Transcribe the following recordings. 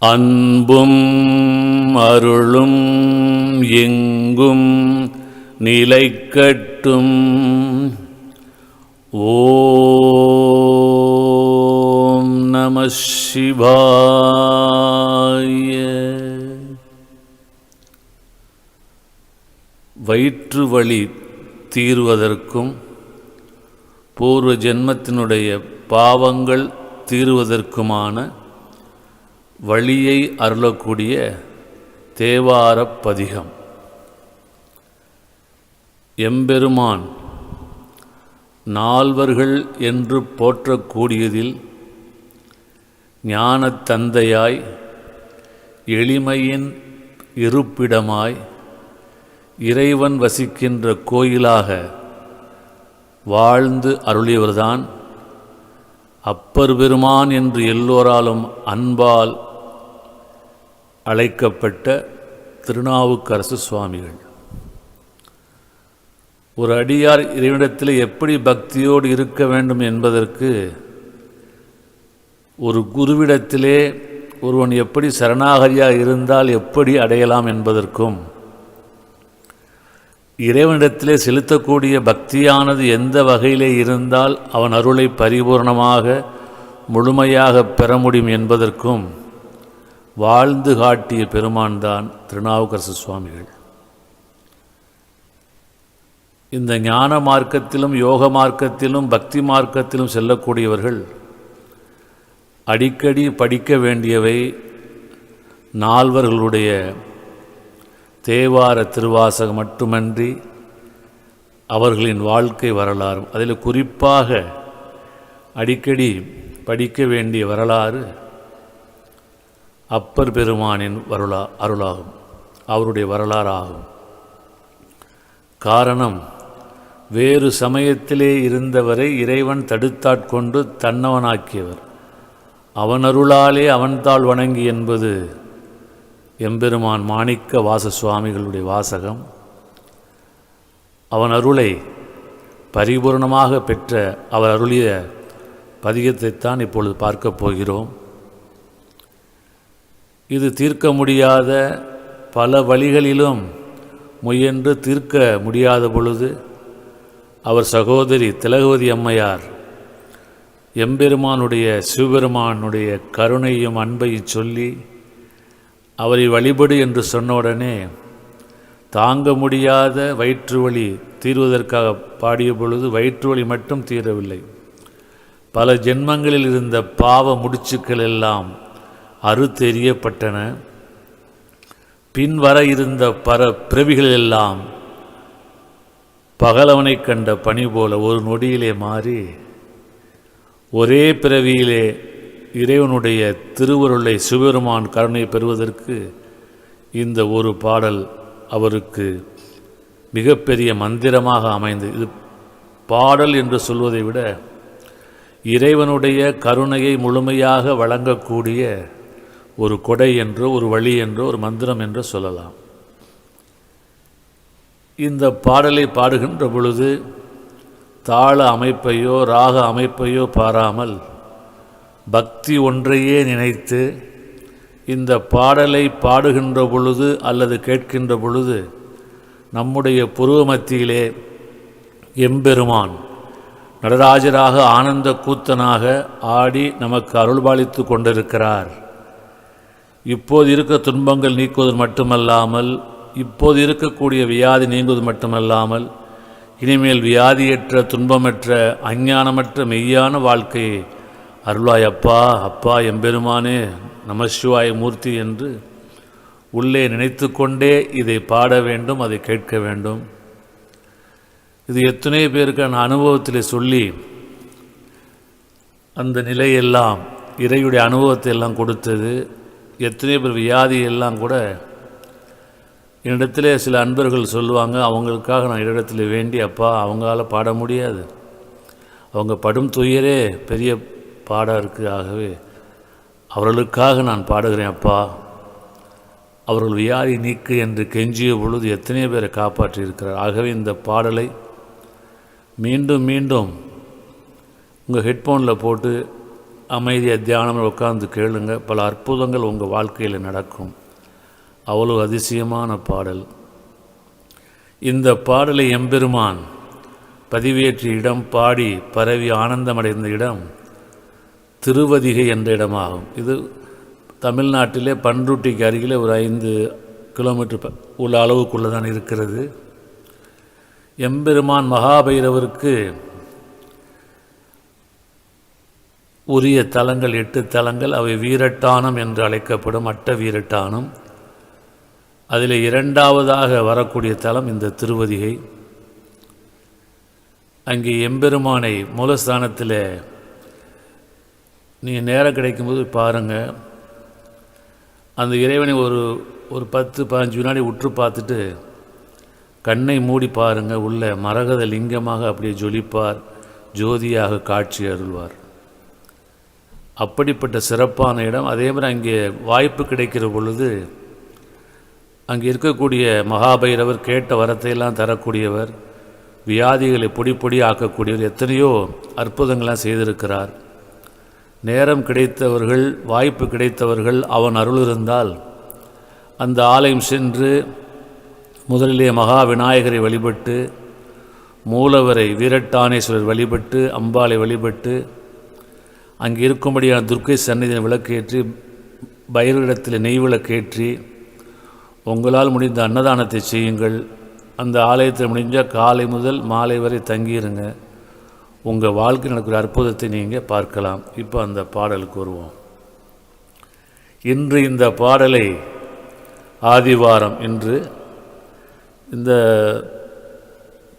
அன்பும் அருளும் எங்கும் நிலைக்கட்டும். ஓம் நம சிவாய. வயிற்று வழி தீர்வதற்கும் பூர்வ ஜென்மத்தினுடைய பாவங்கள் தீருவதற்குமான வழியை அருளக்கூடிய தேவாரப் பதிகம். எம்பெருமான் நால்வர்கள் என்று போற்றக்கூடியதில் ஞானத் தந்தையாய் எளிமையின் இருப்பிடமாய் இறைவன் வசிக்கின்ற கோயிலாக வாழ்ந்து அருளியவர்தான் அப்பர் பெருமான் என்று எல்லோராலும் அன்பால் அழைக்கப்பட்ட திருநாவுக்கரசு சுவாமிகள். ஒரு அடியார் இறைவனிடத்தில் எப்படி பக்தியோடு இருக்க வேண்டும் என்பதற்கு ஒரு குருவிடத்திலே ஒருவன் எப்படி சரணாகரியாக இருந்தால் எப்படி அடையலாம் என்பதற்கும் இறைவனிடத்திலே செலுத்தக்கூடிய பக்தியானது எந்த வகையிலே இருந்தால் அவன் அருளை பரிபூர்ணமாக முழுமையாக பெற முடியும் என்பதற்கும் வாழ்ந்து காட்டிய பெருமான் தான் திருநாவுக்கரசு சுவாமிகள். இந்த ஞான மார்க்கத்திலும் யோக மார்க்கத்திலும் பக்தி மார்க்கத்திலும் செல்லக்கூடியவர்கள் அடிக்கடி படிக்க வேண்டியவை நால்வர்களுடைய தேவார திருவாசகம் மட்டுமன்றி அவர்களின் வாழ்க்கை வரலாறும். அதில் குறிப்பாக அடிக்கடி படிக்க வேண்டிய வரலாறு அப்பர் பெருமானின் வரலா அருளாகும். அவருடைய வரலாறாகும். காரணம் வேறு சமயத்திலே இருந்தவரை இறைவன் தடுத்தாட்கொண்டு தன்னவனாக்கியவர். அவன் அருளாலே அவன்தாள் வணங்கி என்பது எம்பெருமான் மாணிக்க வாச சுவாமிகளுடைய வாசகம். அவன் அருளை பரிபூர்ணமாக பெற்ற அவர் அருளிய பதிகத்தைத்தான் இப்பொழுது பார்க்கப் போகிறோம். இது தீர்க்க முடியாத பல வழிகளிலும் முயன்று தீர்க்க முடியாத பொழுது அவர் சகோதரி திலகவதி அம்மையார் எம்பெருமானுடைய சிவபெருமானுடைய கருணையும் அன்பையும் சொல்லி அவரை வழிபடு என்று சொன்ன உடனே தாங்க முடியாத வயிற்று வலி தீர்வதற்காக பாடிய பொழுது வயிற்று வலி மட்டும் தீரவில்லை. பல ஜென்மங்களில் இருந்த பாவ முடிச்சுக்கள் எல்லாம் அறுத்தெறியப்பட்டன. பின்வர இருந்த பர பிறவிகளெல்லாம் பகலவனை கண்ட பணி போல ஒரு நொடியிலே மாறி ஒரே பிறவியிலே இறைவனுடைய திருவருளை சிவபெருமான் கருணை பெறுவதற்கு இந்த ஒரு பாடல் அவருக்கு மிகப்பெரிய மந்திரமாக அமைந்தது இது பாடல் என்று சொல்வதை விட இறைவனுடைய கருணையை முழுமையாக வழங்கக்கூடிய ஒரு கொடை என்றோ ஒரு வழி என்றோ ஒரு மந்திரம் என்றோ சொல்லலாம். இந்த பாடலை பாடுகின்ற பொழுது தாள அமைப்பையோ ராக அமைப்பையோ பாராமல் பக்தி ஒன்றையே நினைத்து இந்த பாடலை பாடுகின்ற பொழுது அல்லது கேட்கின்ற பொழுது நம்முடைய புருவ மத்தியிலே எம்பெருமான் நடராஜராக ஆனந்த கூத்தனாக ஆடி நமக்கு அருள்பாலித்து கொண்டிருக்கிறார். இப்போது இருக்க துன்பங்கள் நீக்குவது மட்டுமல்லாமல் இப்போது இருக்கக்கூடிய வியாதி நீங்குவது மட்டுமல்லாமல் இனிமேல் வியாதியற்ற துன்பமற்ற அஞ்ஞானமற்ற மெய்யான வாழ்க்கையை அருளாய் அப்பா அப்பா எம்பெருமானே நமசிவாய மூர்த்தி என்று உள்ளே நினைத்து கொண்டே இதை பாட வேண்டும் அதை கேட்க வேண்டும். இது எத்தனை பேருக்கான அனுபவத்தில் சொல்லி அந்த நிலையெல்லாம் இறையுடைய அனுபவத்தை எல்லாம் கொடுத்தது. எத்தனை பேர் வியாதி எல்லாம் கூட என்னிடத்திலே சில அன்பர்கள் சொல்லுவாங்க அவங்களுக்காக நான் என்னிடத்தில் வேண்டி அப்பா அவங்களால பாட முடியாது. அவங்க படும் துயரே பெரிய பாடாக இருக்குது ஆகவே அவர்களுக்காக நான் பாடுகிறேன் அப்பா. அவர்கள் வியாதி நீக்கு என்று கெஞ்சிய பொழுது எத்தனை பேரை காப்பாற்றியிருக்கிறார் ஆகவே இந்த பாடலை மீண்டும் மீண்டும் உங்கள் ஹெட்ஃபோனில் போட்டு அமைதியாக தியானம் உட்கார்ந்து கேளுங்க. பல அற்புதங்கள் உங்கள் வாழ்க்கையில் நடக்கும். அவ்வளோ அதிசயமான பாடல். இந்த பாடலை எம்பெருமான் பதிவேற்றிய இடம் பாடி பரவி ஆனந்தமடைந்த இடம் திருவதிகை என்ற இடமாகும். இது தமிழ்நாட்டிலே பன்ருட்டிக்கு அருகிலே ஒரு ஐந்து கிலோமீட்டர் உள்ள அளவுக்குள்ளே தான் இருக்கிறது. எம்பெருமான் மகாபைரவருக்கு உரிய தலங்கள் எட்டு தலங்கள் அவை வீரட்டானம் என்று அழைக்கப்படும் அட்ட வீரட்டானம். அதில் இரண்டாவதாக வரக்கூடிய தலம் இந்த திருவதிகை. அங்கே எம்பெருமானை மூலஸ்தானத்தில் நீங்கள் நேரம் கிடைக்கும்போது பாருங்கள் அந்த இறைவனை ஒரு ஒரு பத்து பதினஞ்சு வினாடி உற்று பார்த்துட்டு கண்ணை மூடி பாருங்கள் உள்ள மரகத லிங்கமாக அப்படியே ஜொலிப்பார் ஜோதியாக காட்சி அருள்வார். அப்படிப்பட்ட சிறப்பான இடம். அதே மாதிரி அங்கே வாய்ப்பு கிடைக்கிற பொழுது அங்கே இருக்கக்கூடிய மகாபைரவர் கேட்ட வரத்தையெல்லாம் தரக்கூடியவர் வியாதிகளை பொடி பொடி ஆக்கக்கூடியவர் எத்தனையோ அற்புதங்கள்லாம் செய்திருக்கிறார். நேரம் கிடைத்தவர்கள் வாய்ப்பு கிடைத்தவர்கள் அவன் அருள் இருந்தால் அந்த ஆலயம் சென்று முதலிலே மகா விநாயகரை வழிபட்டு மூலவரை வீரட்டானேஸ்வரர் வழிபட்டு அம்பாளை வழிபட்டு அங்கே இருக்கும்படியான துர்க்கை சந்நிதியை விளக்கேற்றி பைரவரிடத்தில் நெய் விளக்கேற்றி உங்களால் முடிந்த அன்னதானத்தை செய்யுங்கள். அந்த ஆலயத்தில் முடிஞ்சால் காலை முதல் மாலை வரை தங்கியிருங்க. உங்கள் வாழ்க்கை நடக்கிற அற்புதத்தை நீங்கள் பார்க்கலாம். இப்போ அந்த பாடலுக்கு வருவோம். இன்று இந்த பாடலை ஆதிவாரம் இன்று இந்த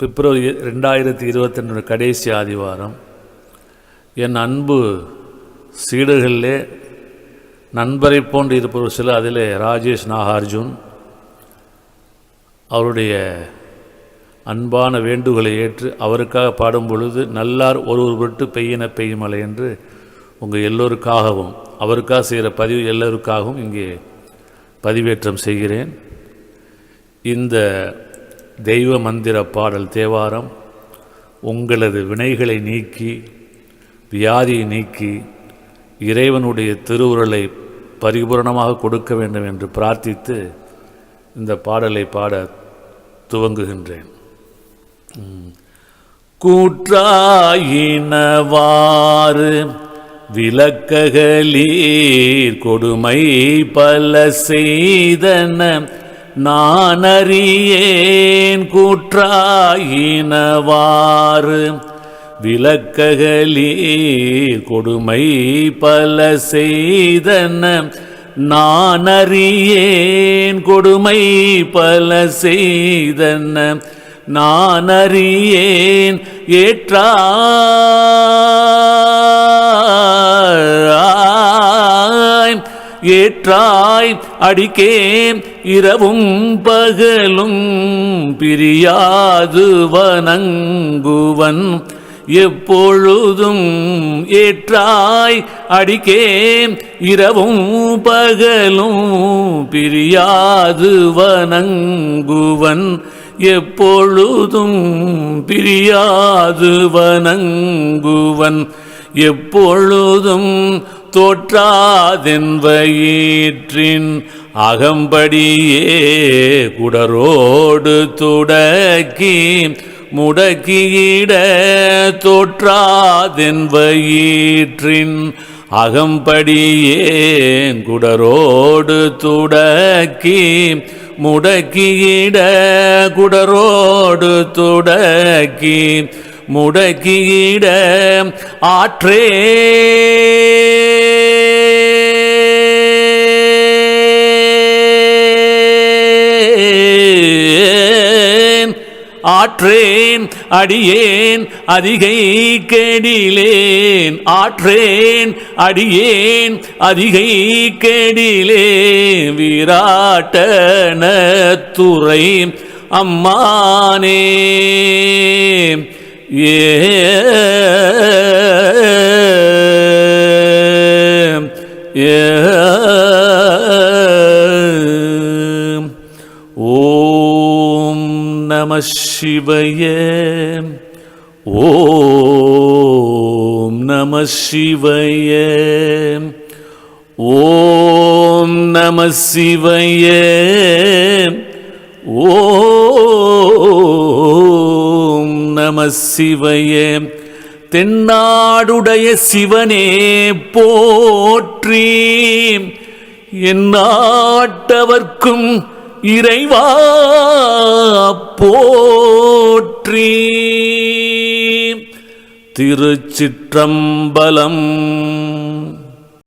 பிப்ரவரி ரெண்டாயிரத்தி இருபத்தி ரெண்டு கடைசி ஆதிவாரம் என் அன்பு சீடர்களிலே நண்பரை போன்று இருப்பவர் சில அதிலே ராஜேஷ் நாகார்ஜுன். அவருடைய அன்பான வேண்டுகோளை ஏற்று அவருக்காக பாடும் பொழுது நல்லார் ஒருவர் விட்டு பெய்யின பெய்யுமலை என்று உங்கள் எல்லோருக்காகவும் அவருக்காக செய்கிற பதிவு எல்லோருக்காகவும் இங்கே பதிவேற்றம் செய்கிறேன். இந்த தெய்வ மந்திர பாடல் தேவாரம் உங்களது வினைகளை நீக்கி வியாதியை நீக்கி இறைவனுடைய திருவுருளை பரிபூரணமாக கொடுக்க வேண்டும் என்று பிரார்த்தித்து இந்த பாடலை பாட துவங்குகின்றேன். கூற்றாயினவாறு விளக்ககளீர் கொடுமை பல செய்தன நான் அறியேன் கூற்றாயினவாறு விளக்ககளே கொடுமை பல செய்தன நான் அறியேன் கொடுமை பல செய்தன நான் அறியேன் ஏற்றாய் ஏற்றாய் அடிக்கேன் இரவும் பகலும் பிரியாது வணங்குவன். எப்பொழுதும் ஏற்றாய் அடிக்கேன் இரவும் பகலும் பிரியாது வணங்குவன். எப்பொழுதும் பிரியாது வணங்குவன். எப்பொழுதும் தோற்றாதென்பயிற்றின் அகம்படியே குடரோடு துடக்கி முடக்கியிட தோற்றாதென் வயிற்றின் அகம்படியே குடரோடு துடக்கி முடக்கியிட குடரோடு துடக்கி முடக்கியிட ஆற்றே. ஆற்றேன் அடியேன் அதிகை கேடிலேன். ஆற்றேன் அடியேன் அதிகை கேடிலே விராட்டன துறை அம்மானே ஏ ஓம் நம சிவய. ஓம் நம சிவய. ஓம் நம சிவய. ஓம் நம சிவய. தென்னாடுடைய சிவனே போற்றி. என் நாட்டவர்க்கும் இறைவா போற்றி. திருச்சிற்றம்பலம்